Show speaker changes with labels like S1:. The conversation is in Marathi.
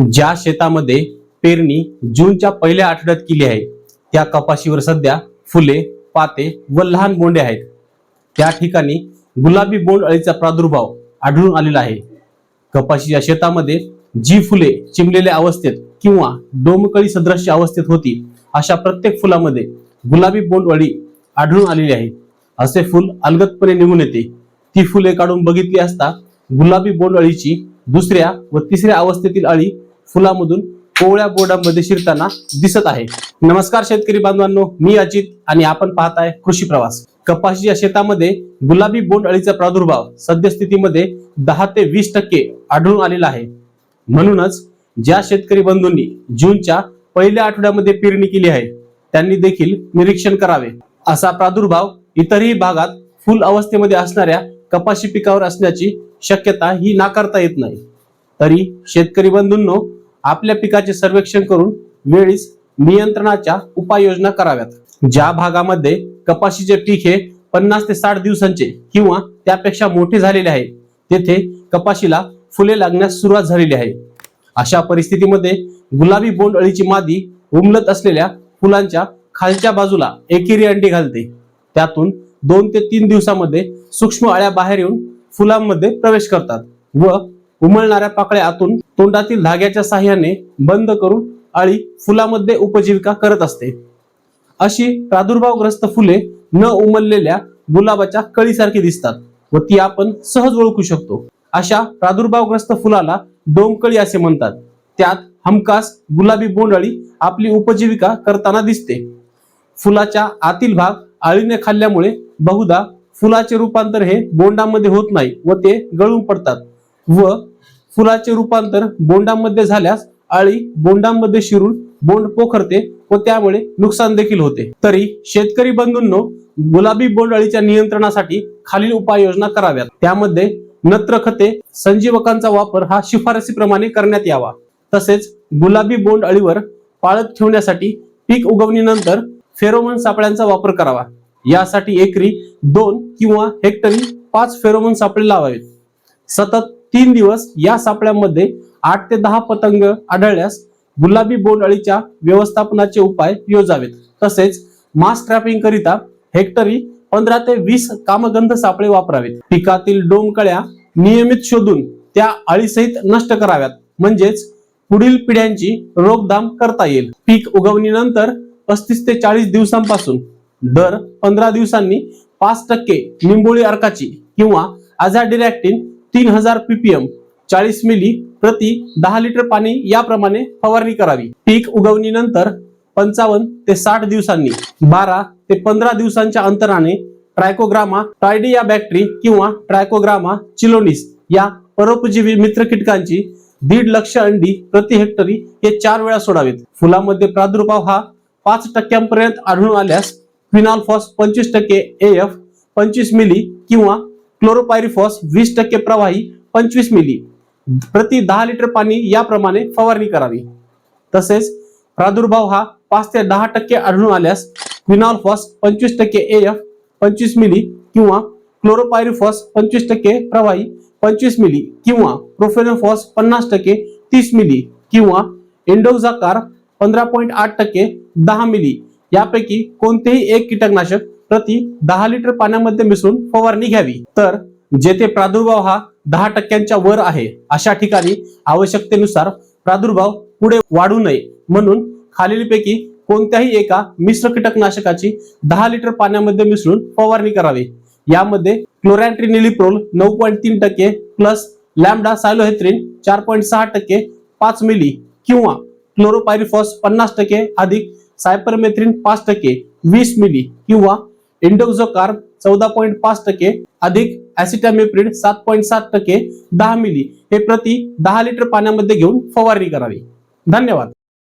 S1: ज्या शेतामध्ये पेरणी जूनच्या पहिल्या आठवड्यात केली आहे त्या कपाशीवर सध्या फुले पाते व लहान बोंडे आहेत. त्या ठिकाणी गुलाबी बोंड अळीचा प्रादुर्भाव आढळून आलेला आहे. कपाशीच्या शेतामध्ये जी फुले चिमलेल्या अवस्थेत किंवा डोमकळी सदृश्य अवस्थेत होती अशा प्रत्येक फुलामध्ये गुलाबी बोंड अळी आढळून आलेली आहे. असे फुल अलगतपणे निघून येते. ती फुले काढून बघितली असता गुलाबी बोंड अळीची दुसऱ्या व तिसऱ्या अवस्थेतील अळी फुलामधून कोवळ्या बोर्डामध्ये शिरताना दिसत आहे. नमस्कार शेतकरी बांधवांनो मी अजित आणि आपण पाहताय कृषी प्रवास. कपाशीच्या शेतामध्ये गुलाबी बोंड अळीचा प्रादुर्भाव सद्यस्थितीमध्ये दहा ते वीस टक्के आढळून आलेला आहे. म्हणूनच ज्या शेतकरी बंधूंनी जूनच्या पहिल्या आठवड्यामध्ये पेरणी केली आहे त्यांनी देखील निरीक्षण करावे. असा प्रादुर्भाव इतरही भागात फुल अवस्थेमध्ये असणाऱ्या कपाशी पिकावर असण्याची शक्यता ही नाकारता येत नाही. तरी शेतकरी बंधूंनो आपल्या पिकाचे सर्वेक्षण करून वेळीच नियंत्रणाच्या उपाययोजना कराव्यात. ज्या भागामध्ये कपाशीचे पीक हे पन्नास ते साठ दिवसांचे किंवा त्यापेक्षा मोठे झालेले आहे तेथे कपाशीला फुले लागण्यास सुरुवात झालेली आहे. अशा परिस्थितीमध्ये गुलाबी बोंड अळीची मादी उमलत असलेल्या फुलांच्या खालच्या बाजूला एकेरी अंडी घालते. त्यातून दोन ते तीन दिवसामध्ये सूक्ष्म अळ्या बाहेर येऊन फुलांमध्ये प्रवेश करतात व उमलणाऱ्या पाकळ्या आतून तोंडातील धाग्याच्या साह्याने बंद करून अळी फुलामध्ये उपजीविका करत असते. अशी प्रादुर्भावग्रस्त फुले न उमललेल्या गुलाबाच्या कळीसारखी दिसतात व ती आपण सहज ओळखू शकतो. अशा प्रादुर्भावग्रस्त फुलाला डोमकळी असे म्हणतात. त्यात हमखास गुलाबी बोंडअळी आपली उपजीविका करताना दिसते. फुलाच्या आतील भाग आळीने खाल्ल्यामुळे बहुधा फुलाचे रूपांतर हे बोंडामध्ये होत नाही व ते गळून पडतात व फुलाचे रूपांतर बोंडामध्ये झाल्यास आळी बोंडामध्ये शिरून बोंड पोखरते व त्यामुळे नुकसान देखील होते. तरी शेतकरी बंधूंनो गुलाबी बोंड अळीच्या नियंत्रणासाठी खालील उपाययोजना कराव्यात. त्यामध्ये नत्र खते संजीवकांचा वापर हा शिफारसीप्रमाणे करण्यात यावा. तसेच गुलाबी बोंड अळीवर पाळत ठेवण्यासाठी पीक उगवणीनंतर फेरोमोन सापळ्यांचा वापर करावा. यासाठी एकरी दोन किंवा हेक्टरी पाच फेरोमोन सापळे लावावेत. सतत तीन दिवस या सापळ्यांमध्ये आठ ते दहा पतंग आढळल्यास गुलाबी बोंड अळीच्या व्यवस्थापनाचे उपाय योजावेत. तसेच मास ट्रॅपिंग करिता हेक्टरी पंधरा ते वीस कामगंध सापळे वापरावेत. पिकातील डोमकळ्या नियमित शोधून त्या अळीसहित नष्ट कराव्यात. म्हणजेच पुढील पिढ्यांची रोकथाम करता येईल. पीक उगवणीनंतर पस्तीस ते चाळीस दिवसांपासून दर पंधरा दिवसांनी पाच टक्के निंबोळी अर्काची किंवा अझाडिरॅक्टिन तीन हजार पीपीएम चाळीस मिली प्रति दहा लिटर पाणी याप्रमाणे फवारणी करावी. पीक उगवणीनंतर पंचावन्न ते साठ दिवसांनी बारा ते पंधरा दिवसांच्या अंतराने ट्रायकोग्रामा टायडिया बॅक्टरी किंवा ट्रायकोग्रामा चिलोनिस या परोपजीवी मित्र कीटकांची दीड लक्ष अंडी प्रति हेक्टरी हे चार वेळा सोडावेत. फुलामध्ये प्रादुर्भाव हा पाच टक्क्यांपर्यंत आढळून आल्यास क्विनॉलफॉस पंचवीस टक्के एफ पंचवीस मिली किंवा क्लोरोपायरिफॉस वीस टक्के प्रवाही पंचवीस मिली प्रति दहा लिटर पाणी याप्रमाणे फवारणी करावी. तसेच प्रादुर्भाव हा पाच ते दहा टक्के आढळून आल्यास क्विनॉलफॉस पंचवीस टक्के एफ पंचवीस मिली किंवा क्लोरोपायरिफॉस पंचवीस टक्के प्रवाही पंचवीस मिली किंवा प्रोफेनोफॉस पन्नास टक्के तीस मिली किंवा एंडोझाकार पंधरा पॉईंट आठ टक्के दहा मिली यापैकी कोणतेही एक कीटकनाशक प्रति दहा लिटर पाण्यामध्ये मिसळून फवारणी घ्यावी. तर जेथे प्रादुर्भाव हा दहा टक्क्यांच्या वर आहे अशा ठिकाणी आवश्यकतेनुसार प्रादुर्भाव पुढे वाढू नये. म्हणून खालीलपैकी कोणत्याही एका मिश्र कीटकनाशकाची दहा लिटर पाण्यामध्ये मिसळून फवारणी करावी. यामध्ये क्लोरॅन्ट्रिनिलिप्रोल नऊ पॉईंट तीन टक्के प्लस लॅमडा सायलोहेथ्रिन चार पॉईंट सहा टक्के पाच मिली किंवा क्लोरोपायरिफॉस पन्नास टक्के अधिक सायपरमेथ्रिन पाच टक्के वीस मिली किंवा इंडोक्झोकार चौदा पॉईंट पाच टक्के अधिक ऍसिटॅमिप्रिड सात पॉईंट सात टक्के दहा मिली हे प्रति दहा लिटर पाण्यामध्ये घेऊन फवारणी करावी. धन्यवाद.